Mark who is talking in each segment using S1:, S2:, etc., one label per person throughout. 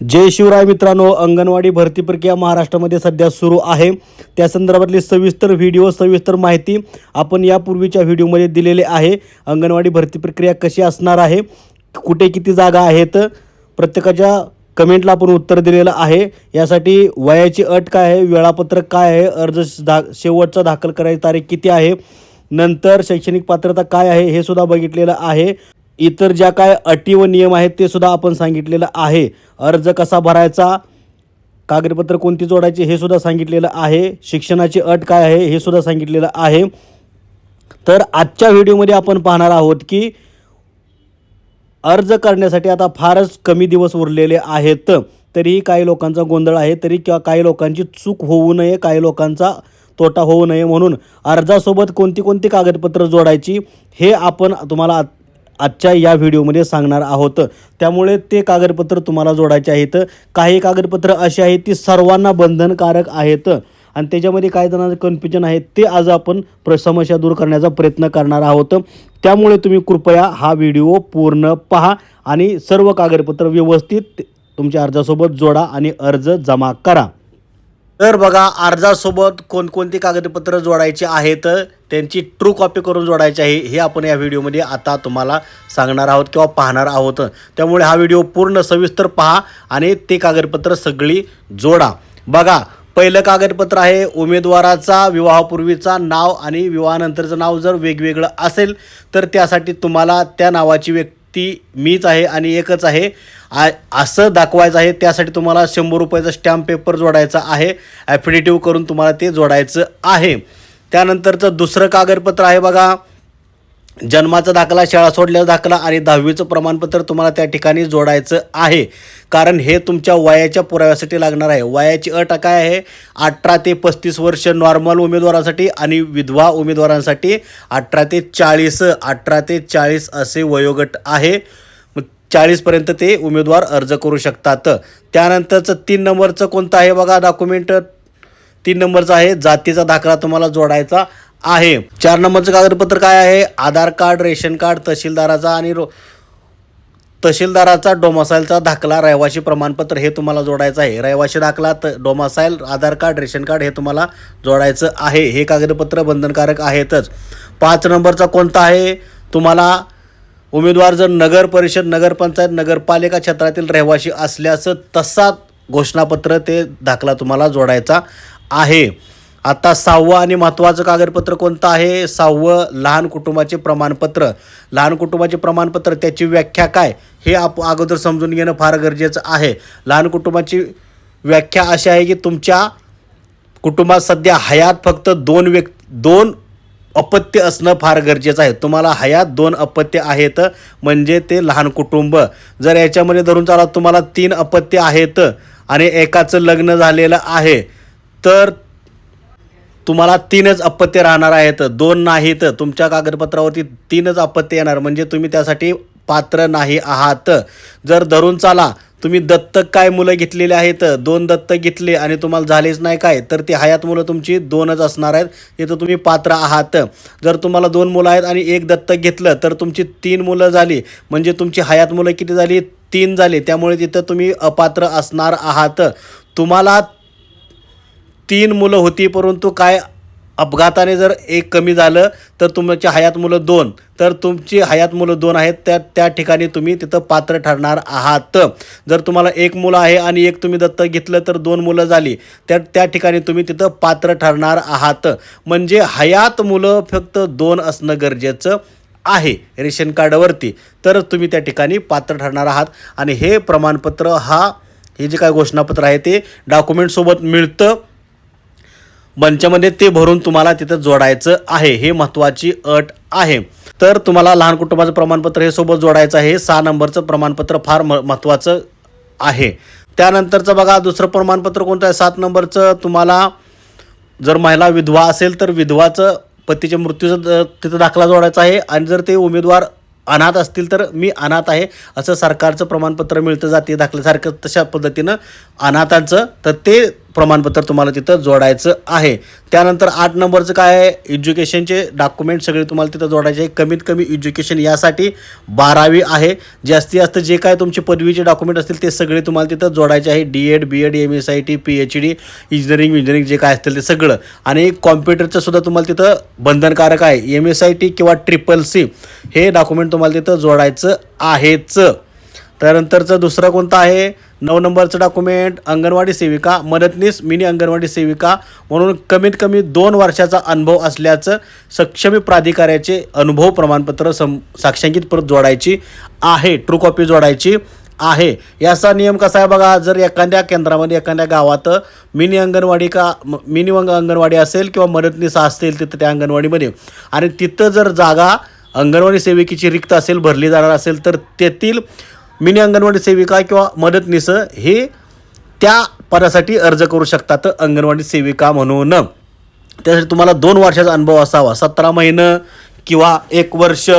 S1: जय शिवराय मित्रांनो अंगणवाडी भरती प्रक्रिया महाराष्ट्रामध्ये सध्या सुरू आहे. त्या संदर्भातली सविस्तर व्हिडिओ सविस्तर माहिती आपण यापूर्वीच्या व्हिडिओमध्ये दिलेली आहे. अंगणवाडी भरती प्रक्रिया कशी असणार आहे? कुठे किती जागा आहेत? प्रत्येकाच्या कमेंटला आपण उत्तर दिलेलं आहे. यासाठी वयाची अट काय आहे? वेळापत्रक काय आहे? अर्ज दा शेवटचा दाखल करायची तारीख किती आहे? नंतर शैक्षणिक पात्रता काय आहे? हे सुद्धा बघितलेलं आहे. इतर ज्या काय अटी व नियम आहेत ते सुद्धा आपण सांगितलेलं आहे. अर्ज कसा भरायचा कागदपत्र कोणती जोडायची हे सुद्धा सांगितलेलं आहे. शिक्षणाची अट काय आहे हे सुद्धा सांगितलेलं आहे. तर आजच्या व्हिडिओमध्ये आपण पाहणार आहोत की अर्ज करण्यासाठी आता फारच कमी दिवस उरलेले आहेत. तरीही काही लोकांचा गोंधळ आहे तरी किंवा काही लोकांची चूक होऊ नये काही लोकांचा तोटा होऊ नये म्हणून अर्जासोबत कोणती कोणती कागदपत्र जोडायची हे आपण तुम्हाला आजच्या या व्हिडिओमध्ये सांगणार आहोत. त्यामुळे ते कागदपत्र तुम्हाला जोडायचे आहेत. काही कागदपत्र अशी आहेत ती सर्वांना बंधनकारक आहेत. आणि त्याच्यामध्ये काय जणांचं कन्फ्युजन आहे ते आज आपण प्र समस्या दूर करण्याचा प्रयत्न करणार आहोत. त्यामुळे तुम्ही कृपया हा व्हिडिओ पूर्ण पहा आणि सर्व कागदपत्र व्यवस्थित तुमच्या अर्जासोबत जोडा आणि अर्ज जमा करा. तर बघा अर्जासोबत कोणकोणती कागदपत्र जोडायची आहेत त्यांची ट्रू कॉपी करून जोडायची आहे हे आपण या व्हिडिओमध्ये आता तुम्हाला सांगणार आहोत किंवा पाहणार आहोत. त्यामुळे हा व्हिडिओ पूर्ण सविस्तर पहा आणि ते कागदपत्र सगळी जोडा. बघा पहिलं कागदपत्र आहे उमेदवाराचा विवाहापूर्वीचा नाव आणि विवाहानंतरचं नाव जर वेगवेगळं असेल तर त्यासाठी तुम्हाला त्या नावाची व्यक्ती ती मीच आहे आणि एकच आहे. आ असं दाखवायचं आहे त्यासाठी तुम्हाला शंभर रुपयाचा स्टॅम्प पेपर जोडायचा आहे. ॲफिडेटिव्ह करून तुम्हाला ते जोडायचं आहे. त्यानंतरचं दुसरं कागदपत्र आहे बघा. जन्माचा दाखला शाळा सोडल्याचा दाखला आणि दहावीचं प्रमाणपत्र तुम्हाला त्या ठिकाणी जोडायचं आहे. कारण हे तुमच्या वयाच्या पुराव्यासाठी लागणार आहे. वयाची अट काय आहे? अठरा ते पस्तीस वर्ष नॉर्मल उमेदवारांसाठी आणि विधवा उमेदवारांसाठी अठरा ते चाळीस अठरा ते चाळीस असे वयोगट आहे. चाळीसपर्यंत ते उमेदवार अर्ज करू शकतात. त्यानंतरचं तीन नंबरचं कोणतं आहे बघा डॉक्युमेंट तीन नंबरचं आहे जातीचा दाखला तुम्हाला जोडायचा. आहे. चार नंबरचं कागदपत्र काय आहे? आधार कार्ड रेशन कार्ड तहसीलदाराचा आणि रो तहसीलदाराचा डोमासाईलचा दाखला रहिवाशी प्रमाणपत्र हे तुम्हाला जोडायचं आहे. रहिवाशी दाखला त domicile Aadhaar card ration card हे तुम्हाला जोडायचं आहे. हे कागदपत्र बंधनकारक आहेतच. पाच नंबरचा कोणता आहे? तुम्हाला उमेदवार जर नगर परिषद नगरपंचायत नगरपालिका क्षेत्रातील रहिवाशी असल्यास तसा घोषणापत्र ते दाखला तुम्हाला जोडायचा आहे. आता सहावं आणि महत्त्वाचं कागदपत्र कोणतं आहे? सहावं लहान कुटुंबाचे प्रमाणपत्र. लहान कुटुंबाचे प्रमाणपत्र त्याची व्याख्या काय? हे आप अगोदर समजून घेणं फार गरजेचं आहे. लहान कुटुंबाची व्याख्या अशी आहे की तुमच्या कुटुंबात सध्या हयात फक्त दोन व्यक् दोन अपत्य असणं फार गरजेचं आहे. तुम्हाला हयात दोन अपत्य आहेत म्हणजे ते लहान कुटुंब. जर याच्यामध्ये धरून चाला तुम्हाला तीन अपत्य आहेत आणि एकाचं लग्न झालेलं आहे तर तुम्हाला तीनच अपत्य राहणार आहेत. दोन नाहीत. तुमच्या कागदपत्रावरती तीनच अपत्य येणार. म्हणजे तुम्ही त्यासाठी पात्र नाही आहात. जर धरून चाला तुम्ही दत्तक काय मुलं घेतलेली आहेत? दोन दत्तक घेतले आणि तुम्हाला झालेच नाही काय तर ती हयात मुलं तुमची दोनच असणार आहेत. तिथं तुम्ही पात्र आहात. जर तुम्हाला दोन मुलं आहेत आणि एक दत्तक घेतलं तर तुमची तीन मुलं झाली. म्हणजे तुमची हयात मुलं किती झाली? तीन झाली. त्यामुळे तिथं तुम्ही अपात्र असणार आहात. तुम्हाला तीन मुलं होती परंतु काय अपघाताने जर एक कमी झालं तर तुमची हयात मुलं दोन. तर तुमची हयात मुलं दोन आहेत त्या त्या ठिकाणी तुम्ही तिथं पात्र ठरणार आहात. जर तुम्हाला एक मुलं आहे आणि एक तुम्ही दत्तक घेतलं तर दोन मुलं झाली. त्या त्या ठिकाणी तुम्ही तिथं पात्र ठरणार आहात. म्हणजे हयात मुलं फक्त दोन असणं गरजेचं आहे रेशन कार्डावरती. तर तुम्ही त्या ठिकाणी पात्र ठरणार आहात. आणि हे प्रमाणपत्र हा हे जे काय घोषणापत्र आहे ते डॉक्युमेंटसोबत मिळतं. मंचामध्ये ते भरून तुम्हाला तिथं जोडायचं आहे. हे महत्त्वाची अट आहे. तर तुम्हाला लहान कुटुंबाचं प्रमाणपत्र हे सोबत जोडायचं आहे. सहा नंबरचं प्रमाणपत्र फार म महत्त्वाचं आहे. त्यानंतरचं बघा दुसरं प्रमाणपत्र कोणतं आहे? सात नंबरचं तुम्हाला जर महिला विधवा असेल तर विधवाचं पतीच्या मृत्यूचं तिथं दाखला जोडायचा आहे. आणि जर ते उमेदवार अनाथ असतील तर मी अनाथ आहे असं सरकारचं प्रमाणपत्र मिळतं जाते दाखल्यासारखं तशा पद्धतीनं अनाथांचं. तर ते प्रमाणपत्र तुम्हाला तिथं जोडायचं आहे. त्यानंतर आठ नंबरचं काय आहे? एज्युकेशनचे डॉक्युमेंट सगळे तुम्हाला तिथं जोडायचे आहे. कमीत कमी एज्युकेशन यासाठी बारावी आहे. जास्तीत जास्त जे काय तुमचे पदवीचे डॉक्युमेंट असतील ते सगळे तुम्हाला तिथं जोडायचे आहे. D Ed B Ed M S I T P H D engineering engineering जे काय असतील ते सगळं. आणि कॉम्प्युटरचं सुद्धा तुम्हाला तिथं बंधनकारक आहे. एम एस आय टी किंवा ट्रिपल सी हे डॉक्युमेंट तुम्हाला तिथं जोडायचं आहेच. त्यानंतरचं दुसरं कोणतं आहे? नऊ नंबरचं डॉक्युमेंट अंगणवाडी सेविका मदतनीस मिनी अंगणवाडी सेविका म्हणून कमीत कमी दोन वर्षाचा अनुभव असल्याचं सक्षमी प्राधिकाऱ्याचे अनुभव प्रमाणपत्र सम साक्षांकित परत जोडायची आहे ट्रू कॉपी जोडायची आहे. याचा नियम कसा आहे बघा जर एखाद्या केंद्रामध्ये एखाद्या गावात मिनी अंगणवाडी का म- मिनी अंग अंगणवाडी असेल किंवा मदतनीस असतील तिथं त्या अंगणवाडीमध्ये आणि तिथं जर जागा अंगणवाडी सेविकेची रिक्त असेल भरली जाणार असेल तर तेथील मिनी अंगणवाडी सेविका किंवा मदतनीस हे त्या पदासाठी अर्ज करू शकतात अंगणवाडी सेविका म्हणून. त्यासाठी तुम्हाला दोन वर्षाचा अनुभव असावा. सतरा महिनं किंवा एक वर्ष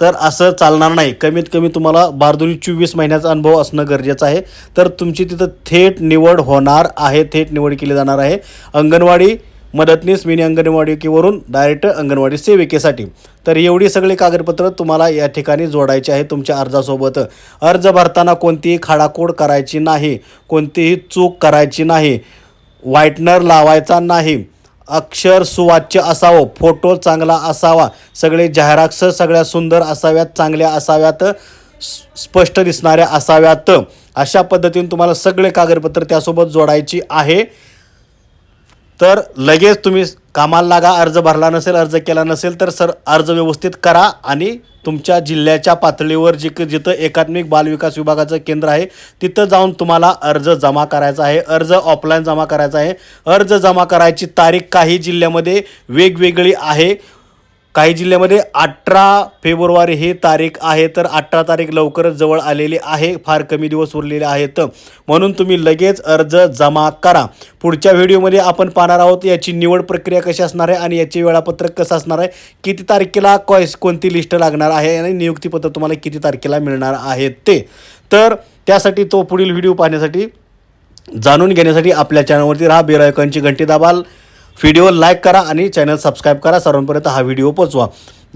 S1: तर असं चालणार नाही. कमीत कमी तुम्हाला बारदोनी चोवीस महिन्याचा अनुभव असणं गरजेचं आहे. तर तुमची तिथं थेट निवड होणार आहे. थेट निवड केली जाणार आहे. अंगणवाडी मदतनीस मिनी अंगणवाडीवरून डायरेक्ट अंगणवाडी सेविकेसाठी. तर एवढी सगळी कागदपत्र तुम्हाला या ठिकाणी जोडायची आहे तुमच्या अर्जासोबत अर्ज भरताना कोणतीही खाडाखोड करायची नाही कोणतीही चूक करायची नाही व्हाईटनर लावायचा नाही. अक्षर सुवाच्य असावं फोटो चांगला असावा सगळे जाहिराक्ष सगळ्या सुंदर असाव्यात चांगल्या असाव्यात स्पष्ट दिसणाऱ्या असाव्यात. अशा पद्धतीने तुम्हाला सगळे कागदपत्र त्यासोबत जोडायची आहे. तर लगेच तुम्ही कामाला लागा अर्ज भरला नसेल अर्ज केला नसेल तर सर अर्ज व्यवस्थित करा आणि तुमच्या जिल्ह्याच्या पातळीवर जी जिथं एकात्मिक बालविकास विभागाचं केंद्र आहे तिथं जाऊन तुम्हाला अर्ज जमा करायचा आहे. अर्ज ऑफलाईन जमा करायचा आहे. अर्ज जमा करायची तारीख काही जिल्ह्यामध्ये वेगवेगळी आहे. काही जिल्ह्यामध्ये अठरा फेब्रुवारी ही तारीख आहे तर अठरा तारीख लवकरच जवळ आलेली आहे. फार कमी दिवस उरलेले आहेत. म्हणून तुम्ही लगेच अर्ज जमा करा. पुढच्या व्हिडिओमध्ये आपण पाहणार आहोत याची निवड प्रक्रिया कशी असणार आहे आणि याचे वेळापत्रक कसं असणार आहे किती तारखेला कोय कोणती लिस्ट लागणार आहे आणि नियुक्तीपत्र तुम्हाला किती तारखेला मिळणार आहे ते. तर त्यासाठी तो पुढील व्हिडिओ पाहण्यासाठी जाणून घेण्यासाठी आपल्या चॅनलवरती राहा. बिरायकांची घंटी दाबाल. व्हिडिओ लाईक करा आणि चॅनल सबस्क्राईब करा. सर्वांपर्यंत हा व्हिडिओ पोचवा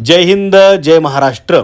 S1: जय हिंद जय महाराष्ट्र.